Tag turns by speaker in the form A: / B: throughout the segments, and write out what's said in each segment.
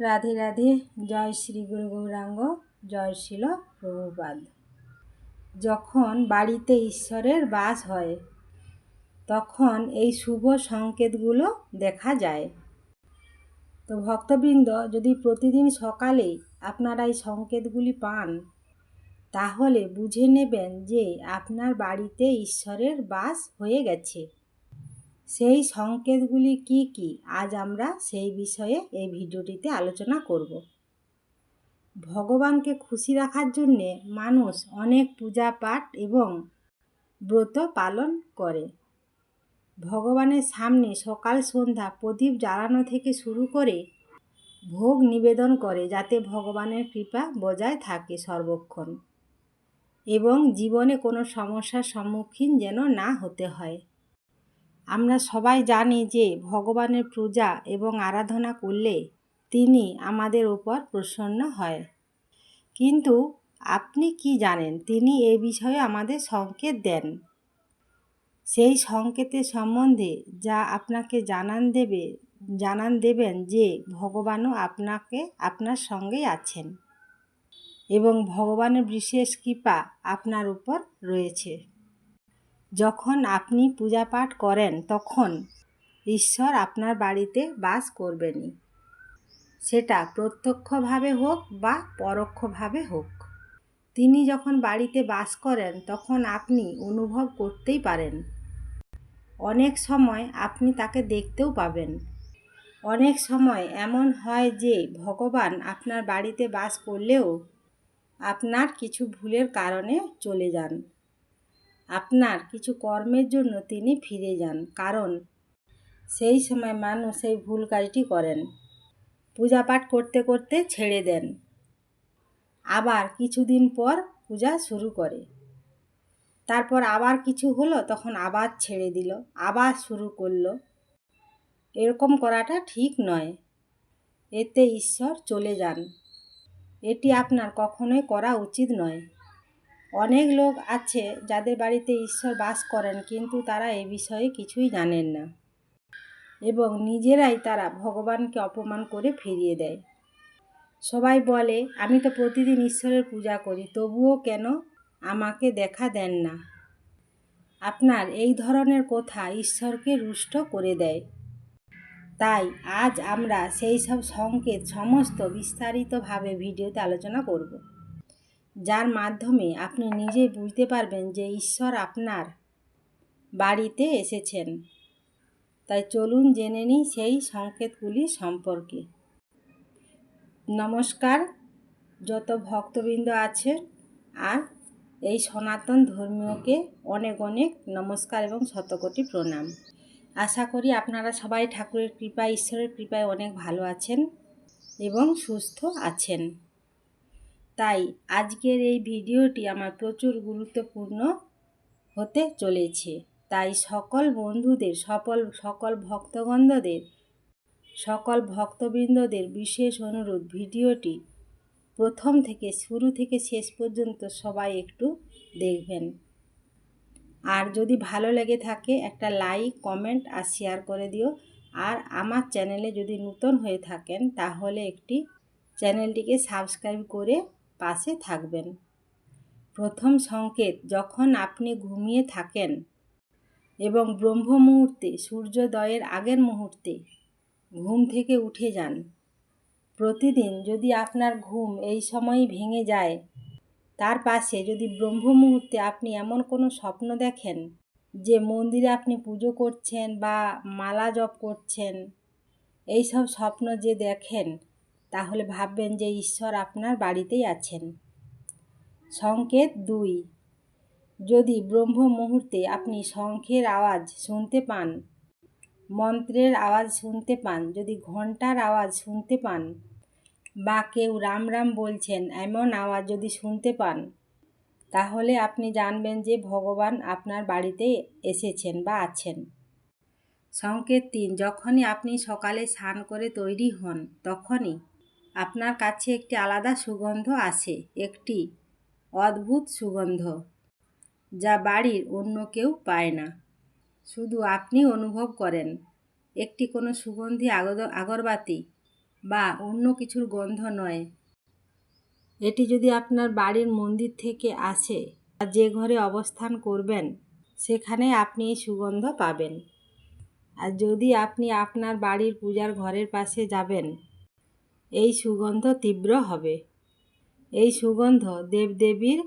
A: রাধে রাধে, জয় শ্রী গুরু গৌরাঙ্গ, জয় শিল প্রভুপাদ। যখন বাড়িতে ঈশ্বরের বাস হয়, তখন এই শুভ সংকেতগুলো দেখা যায়। তো ভক্তবৃন্দ, যদি প্রতিদিন সকালে আপনারা এই সংকেতগুলি পান, তাহলে বুঝে নেবেন যে আপনার বাড়িতে ঈশ্বরের বাস হয়ে গেছে। সেই সংকেতগুলি কি কি? আজ আমরা সেই বিষয়ে এই ভিডিওটিতে আলোচনা করব। ভগবানকে খুশি রাখার জন্যে মানুষ অনেক পূজা পাঠ এবং ব্রত পালন করে। ভগবানের সামনে সকাল সন্ধ্যা প্রদীপ জ্বালানো থেকে শুরু করে ভোগ নিবেদন করে যাতে ভগবানের কৃপা বজায় থাকে সর্বক্ষণ এবং জীবনে কোনো সমস্যার সম্মুখীন যেন না হতে হয়। আমরা সবাই জানি যে ভগবানের পূজা এবং আরাধনা করলে তিনি আমাদের উপর প্রসন্ন হয়। কিন্তু আপনি কি জানেন, তিনি এ বিষয়ে আমাদের সংকেত দেন? সেই সংকেতের সম্বন্ধে যা আপনাকে জানান দেবে, জানান দেবেন যে ভগবানও আপনাকে আপনার সঙ্গেই আছেন এবং ভগবানের বিশেষ কৃপা আপনার উপর রয়েছে। যখন আপনি পূজা পাঠ করেন, তখন ঈশ্বর আপনার বাড়িতে বাস করবেনই। সেটা প্রত্যক্ষভাবে হোক বা পরোক্ষভাবে হোক। তিনি যখন বাড়িতে বাস করেন, তখন আপনি অনুভব করতেই পারেন। অনেক সময় আপনি তাকে দেখতেও পাবেন। অনেক সময় এমন হয় যে ভগবান আপনার বাড়িতে বাস করলেও আপনার কিছু ভুলের কারণে চলে যান। আপনার কিছু কর্মের জন্য তিনি ফিরে যান, কারণ সেই সময় মানুষ সেই ভুল কাজটি করেন। পূজা পাঠ করতে করতে ছেড়ে দেন। আবার কিছুদিন পর পূজা শুরু করে। তারপর আবার কিছু হলো, তখন আবার ছেড়ে দিল, আবার শুরু করল। এরকম করাটা ঠিক নয়। এতে ঈশ্বর চলে যান। এটি আপনার কখনোই করা উচিত নয়। অনেক লোক আছে যাদের বাড়িতে ঈশ্বর বাস করেন, কিন্তু তারা এ বিষয়ে কিছুই জানেন না। এবং নিজেরাই তারা ভগবানকে অপমান করে ফিরিয়ে দেয়। সবাই বলে, আমি তো প্রতিদিন ঈশ্বরের পূজা করি, তবুও কেন আমাকে দেখা দেন না? আপনার এই ধরনের কথা ঈশ্বরকে রুষ্ট করে দেয়। তাই আজ আমরা সেই সব সংকেত সমস্ত বিস্তারিতভাবে ভিডিওতে আলোচনা করব। যার মাধ্যমে আপনি নিজেই বুঝতে পারবেন যে ঈশ্বর আপনার বাড়িতে এসেছেন। তাই চলুন জেনে নিই সেই সংকেতগুলি সম্পর্কে। নমস্কার, যত ভক্তবৃন্দ আছে আর এই সনাতন ধর্মীয়কে অনেক অনেক নমস্কার এবং শতকোটি প্রণাম। আশা করি আপনারা সবাই ঠাকুরের কৃপায়, ঈশ্বরের কৃপায় অনেক ভালো আছেন এবং সুস্থ আছেন। তাই আজকের এই ভিডিওটি আমার প্রচুর গুরুত্বপূর্ণ হতে চলেছে। তাই সকল বন্ধুদের, সকল সকল ভক্তগন্ধদের সকল ভক্তবৃন্দদের বিশেষ অনুরোধ, ভিডিওটি প্রথম থেকে শুরু থেকে শেষ পর্যন্ত সবাই একটু দেখবেন। আর যদি ভালো লেগে থাকে, একটা লাইক, কমেন্ট আর শেয়ার করে দিও। আর আমার চ্যানেলে যদি নতুন হয়ে থাকেন, তাহলে একটি চ্যানেলটিকে সাবস্ক্রাইব করে পাশে থাকবেন। প্রথম সংকেত, যখন আপনি ঘুমিয়ে থাকেন এবং ব্রহ্ম মুহূর্তে সূর্যোদয়ের আগের মুহূর্তে ঘুম থেকে উঠে যান। প্রতিদিন যদি আপনার ঘুম এই সময়ই ভেঙে যায়, তার পাশে যদি ব্রহ্ম মুহূর্তে আপনি এমন কোনো স্বপ্ন দেখেন যে মন্দিরে আপনি পুজো করছেন বা মালা জপ করছেন, এইসব স্বপ্ন যে দেখেন তাহলে ভাববেন যে ঈশ্বর আপনার বাড়িতেই আছেন। সংকেত দুই। যদি ব্রহ্ম মুহূর্তে আপনি শঙ্খের আওয়াজ শুনতে পান, মন্ত্রের আওয়াজ শুনতে পান, যদি ঘণ্টার আওয়াজ শুনতে পান বা কেউ রাম রাম বলছেন এমন আওয়াজ যদি শুনতে পান, তাহলে আপনি জানবেন যে ভগবান আপনার বাড়িতে এসেছেন বা আছেন। সংকেত তিন, যখনই আপনি সকালে স্নান করে তৈরি হন, তখনই আপনার কাছে একটি আলাদা সুগন্ধ আসে একটি অদ্ভুত সুগন্ধ, যা বাড়ির অন্য কেউ পায় না। শুধু আপনি অনুভব করেন, একটি কোনো সুগন্ধি আগরবাতি বা অন্য কিছুর গন্ধ নয়। এটি যদি আপনার বাড়ির মন্দির থেকে আসে আর যে ঘরে অবস্থান করবেন, সেখানে আপনি এই সুগন্ধ পাবেন। আর যদি আপনি আপনার বাড়ির পূজার ঘরের পাশে যাবেন এই সুগন্ধ তীব্র হবে। এই সুগন্ধ দেবদেবীর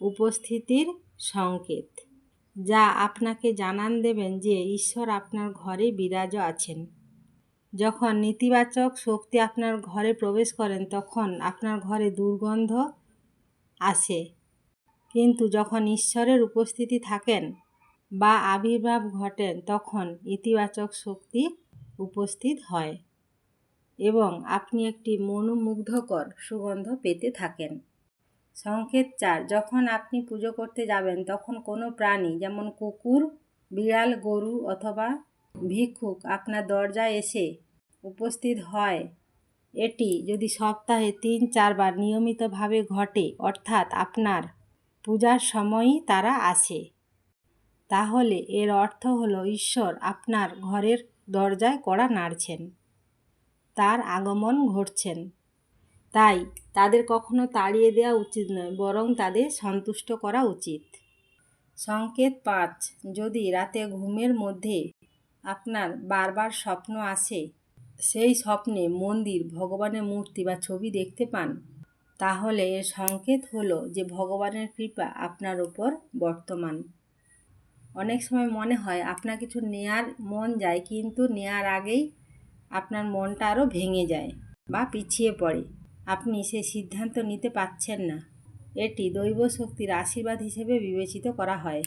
A: উপস্থিতির সংকেত, যা আপনাকে জানান দেবেন যে ঈশ্বর আপনার ঘরে বিরাজ আছেন। যখন নেতিবাচক শক্তি আপনার ঘরে প্রবেশ করেন, তখন আপনার ঘরে দুর্গন্ধ আসে। কিন্তু যখন ঈশ্বরের উপস্থিতি থাকেন বা আবির্ভাব ঘটেন, তখন ইতিবাচক শক্তি উপস্থিত হয়। এবং আপনি একটি মনোমুগ্ধকর সুগন্ধ পেতে থাকেন। সংকেত চার, যখন আপনি পুজো করতে যাবেন, তখন কোনো প্রাণী, যেমন কুকুর, বিড়াল, গরু অথবা ভিক্ষুক আপনার দরজায় এসে উপস্থিত হয়। এটি যদি সপ্তাহে তিন, চারবার নিয়মিতভাবে ঘটে, অর্থাৎ আপনার পূজার সময়ই তারা আসে। তাহলে এর অর্থ হলো, ঈশ্বর আপনার ঘরের দরজায় কড়া নাড়ছেন। তার আগমন ঘটছেন। তাই তাদের কখনো তাড়িয়ে দেওয়া উচিত নয়, বরং তাদের সন্তুষ্ট করা উচিত। সংকেত পাঁচ, যদি রাতে ঘুমের মধ্যে আপনার বারবার স্বপ্ন আসে, সেই স্বপ্নে মন্দির, ভগবানের মূর্তি বা ছবি দেখতে পান, তাহলে এর সংকেত হলো যে ভগবানের কৃপা আপনার উপর বর্তমান। অনেক সময় মনে হয় আপনার কিছু নেয়ার মন যায়, কিন্তু নেয়ার আগেই আপনার মনটা আরও ভেঙে যায় বা পিছিয়ে পড়ে। আপনি সে সিদ্ধান্ত নিতে পারছেন না। এটি দৈব শক্তির আশীর্বাদ হিসেবে বিবেচিত করা হয়।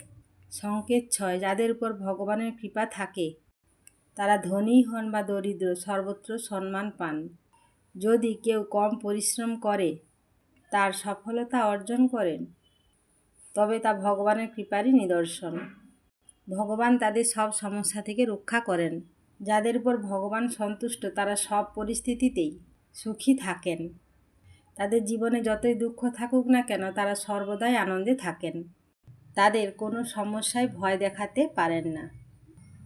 A: সংকেত ছয়, যাদের উপর ভগবানের কৃপা থাকে, তারা ধনী হন বা দরিদ্র, সর্বত্র সম্মান পান। যদি কেউ কম পরিশ্রম করে, তার সফলতা অর্জন করেন, তবে তা ভগবানের কৃপারই নিদর্শন। ভগবান তাদের সব সমস্যা থেকে রক্ষা করেন। যাদের উপর ভগবান সন্তুষ্ট, তারা সব পরিস্থিতিতেই সুখী থাকেন। তাদের জীবনে যতই দুঃখ থাকুক না কেন, তারা সর্বদাই আনন্দে থাকেন। তাদের কোনো সমস্যায় ভয় দেখাতে পারেন না।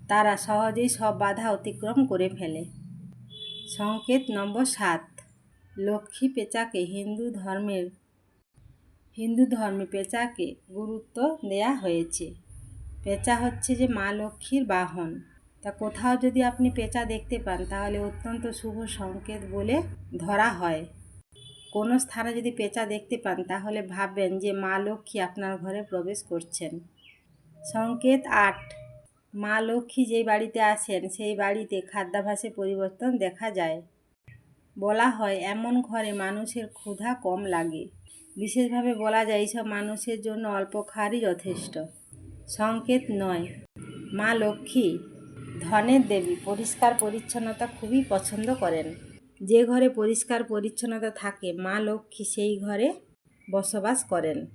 A: তারা সহজেই সব বাধা অতিক্রম করে ফেলে। সংকেত নম্বর সাত। লক্ষ্মী পেঁচাকে হিন্দু ধর্মের, হিন্দু ধর্মে পেঁচাকে গুরুত্ব দেয়া হয়েছে। পেঁচা হচ্ছে যে মা লক্ষ্মীর বাহন। তা কোথাও যদি আপনি পেঁচা দেখতে পান, তাহলে অত্যন্ত শুভ সংকেত বলে ধরা হয়। কোনো স্থানে যদি পেঁচা দেখতে পান, তাহলে ভাববেন যে মা লক্ষ্মী আপনার ঘরে প্রবেশ করছেন। সংকেত আট, মা লক্ষ্মী যেই বাড়িতে আসেন সেই বাড়িতে খাদ্যাভাসে পরিবর্তন দেখা যায়। বলা হয়, এমন ঘরে মানুষের ক্ষুধা কম লাগে। বিশেষভাবে বলা যায়, এইসব মানুষের জন্য অল্প খাওয়ারই যথেষ্ট। সংকেত নয়, মা লক্ষ্মী ধনের দেবী পরিষ্কার পরিচ্ছন্নতা খুবই পছন্দ করেন। যে ঘরে পরিষ্কার পরিচ্ছন্নতা থাকে, মা লক্ষ্মী সেই ঘরে বসবাস করেন।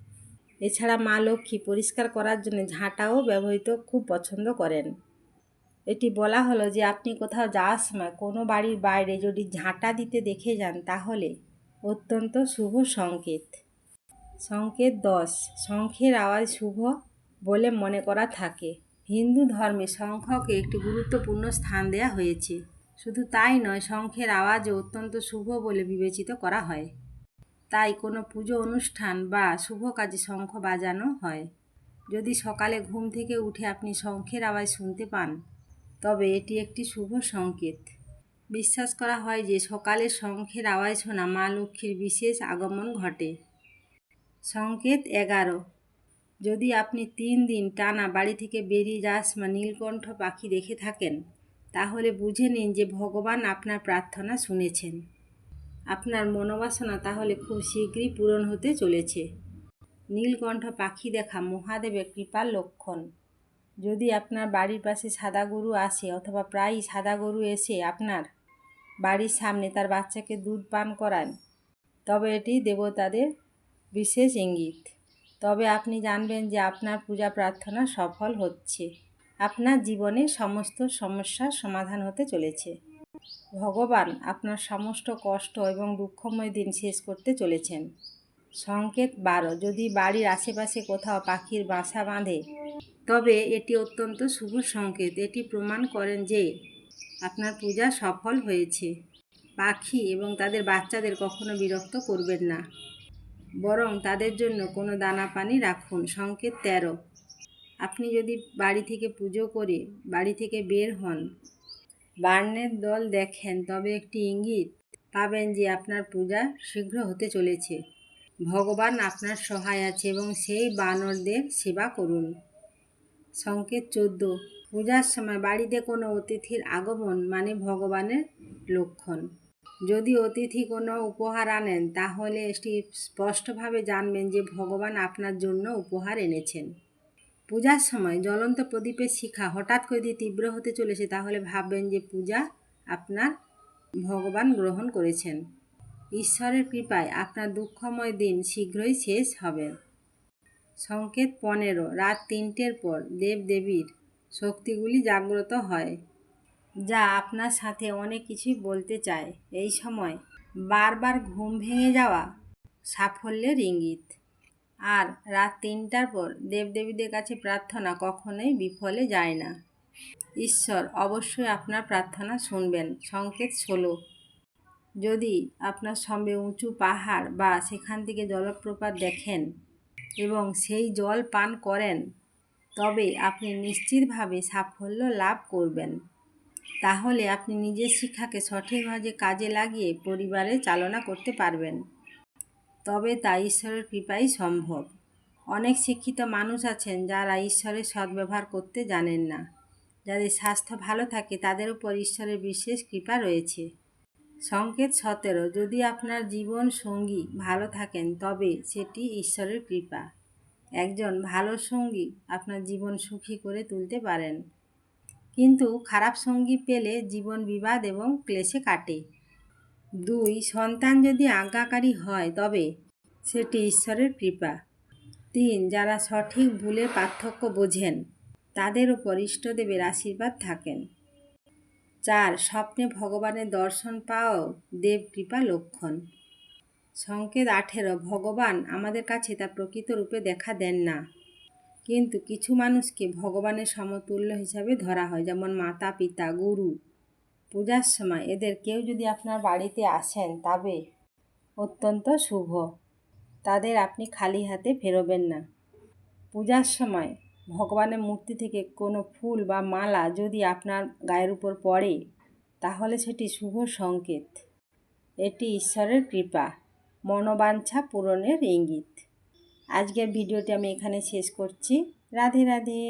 A: এছাড়া মা লক্ষ্মী পরিষ্কার করার জন্য ঝাঁটাও ব্যবহৃত খুব পছন্দ করেন। এটি বলা হলো যে, আপনি কোথাও যাওয়ার সময় কোনো বাড়ির বাইরে যদি ঝাঁটা দিতে দেখে যান, তাহলে অত্যন্ত শুভ সংকেত। সংকেত দশ, শঙ্খের আওয়াজ শুভ বলে মনে করা থাকে। হিন্দু ধর্মে শঙ্খকে একটি গুরুত্বপূর্ণ স্থান দেওয়া হয়েছে। শুধু তাই নয়, শঙ্খের আওয়াজও অত্যন্ত শুভ বলে বিবেচিত করা হয়। তাই কোনো পুজো অনুষ্ঠান বা শুভ কাজে শঙ্খ বাজানো হয়। যদি সকালে ঘুম থেকে উঠে আপনি শঙ্খের আওয়াজ শুনতে পান, তবে এটি একটি শুভ সংকেত। বিশ্বাস করা হয় যে সকালে শঙ্খের আওয়াজ শোনা মা লক্ষ্মীর বিশেষ আগমন ঘটে। সংকেত এগারো। যদি আপনি তিন দিন টানা বাড়ি থেকে বেরিয়ে সময় নীলকণ্ঠ পাখি দেখে থাকেন, তাহলে বুঝে নিন যে ভগবান আপনার প্রার্থনা শুনেছেন। আপনার মনোবাসনা তাহলে খুব শীঘ্রই পূরণ হতে চলেছে। নীলকণ্ঠ পাখি দেখা মহাদেবের কৃপার লক্ষণ। যদি আপনার বাড়ির পাশে সাদা গরু আসে অথবা প্রায়ই সাদা গরু এসে আপনার বাড়ির সামনে তার বাচ্চাকে দুধ পান করান, তবে এটি দেবতাদের বিশেষ ইঙ্গিত। তবে আপনি জানবেন যে আপনার পূজা প্রার্থনা সফল হচ্ছে। আপনার জীবনে সমস্ত সমস্যার সমাধান হতে চলেছে। ভগবান আপনার সমস্ত কষ্ট এবং দুঃখময় দিন শেষ করতে চলেছেন। সংকেত বারো, যদি বাড়ির আশেপাশে কোথাও পাখির বাসা বাঁধে, তবে এটি অত্যন্ত শুভ সংকেত। এটি প্রমাণ করেন যে আপনার পূজা সফল হয়েছে। পাখি এবং তাদের বাচ্চাদের কখনো বিরক্ত করবেন না। বরং তাদের জন্য কোনো দানা পানি রাখুন। সংকেত তেরো। আপনি যদি বাড়ি থেকে পুজো করে বাড়ি থেকে বের হন, বার্নের দল দেখেন, তবে একটি ইঙ্গিত পাবেন যে আপনার পূজা শীঘ্র হতে চলেছে। ভগবান আপনার সহায় আছে এবং সেই বানরদের সেবা করুন। সংকেত চোদ্দ। পূজার সময় বাড়িতে কোনো অতিথির আগমন মানে ভগবানের লক্ষণ। যদি অতিথি কোনো উপহার আনেন, তাহলে এটি স্পষ্টভাবে জানবেন যে ভগবান আপনার জন্য উপহার এনেছেন। পূজার সময় জ্বলন্ত প্রদীপের শিখা হঠাৎ করে যদি তীব্র হতে চলেছে, তাহলে ভাববেন যে পূজা আপনার ভগবান গ্রহণ করেছেন। ঈশ্বরের কৃপায় আপনার দুঃখময় দিন শীঘ্রই শেষ হবে। সংকেত পনেরো, রাত তিনটের পর দেবদেবীর শক্তিগুলি জাগ্রত হয়। যা আপনার সাথে অনেক কিছুই বলতে চায়। এই সময় বারবার ঘুম ভেঙে যাওয়া সাফল্যের ইঙ্গিত। আর রাত তিনটার পর দেবদেবীদের কাছে প্রার্থনা কখনোই বিফলে যায় না। ঈশ্বর অবশ্যই আপনার প্রার্থনা শুনবেন। সংকেত ষোলো। যদি আপনার সঙ্গে উঁচু পাহাড় বা সেখান থেকে জলপ্রপাত দেখেন এবং সেই জল পান করেন, তবে আপনি নিশ্চিতভাবে সাফল্য লাভ করবেন। তাহলে আপনি নিজের শিক্ষাকে সঠিকভাবে কাজে লাগিয়ে পরিবারে চালনা করতে পারবেন। তবে তা ঈশ্বরের কৃপাই সম্ভব। অনেক শিক্ষিত মানুষ আছেন যারা ঈশ্বরের সদ্ব্যবহার করতে জানেন না। যাদের স্বাস্থ্য ভালো থাকে তাদের উপর ঈশ্বরের বিশেষ কৃপা রয়েছে। সংকেত সতেরো, যদি আপনার জীবন সঙ্গী ভালো থাকেন, তবে সেটি ঈশ্বরের কৃপা। একজন ভালো সঙ্গী আপনার জীবন সুখী করে তুলতে পারেন। কিন্তু খারাপ সঙ্গী পেলে জীবন বিবাদ এবং ক্লেশে কাটে। দুই, সন্তান যদি আজ্ঞাকারী হয়, তবে সেটি ঈশ্বরের কৃপা। তিন, যারা সঠিক ভুলের পার্থক্য বোঝেন, তাদের উপর ইষ্টদেবের আশীর্বাদ থাকেন। চার, স্বপ্নে ভগবানের দর্শন পাওয়াও দেব কৃপা লক্ষণ। সংকেত আঠেরো, ভগবান আমাদের কাছে তার প্রকৃত রূপে দেখা দেন না। কিন্তু কিছু মানুষকে ভগবানের সমতুল্য হিসাবে ধরা হয়, যেমন মাতা, পিতা, গুরু। পূজার সময় এদের কেউ যদি আপনার বাড়িতে আসেন, তবে অত্যন্ত শুভ। তাদের আপনি খালি হাতে ফেরোবেন না। পূজার সময় ভগবানের মূর্তি থেকে কোনো ফুল বা মালা যদি আপনার গায়ের উপর পড়ে, তাহলে সেটি শুভ সংকেত। এটি ঈশ্বরের কৃপা। মনোবাঞ্ছা পূরণের ইঙ্গিত। আজকের ভিডিওটি আমি এখানে শেষ করছি। রাধে রাধে।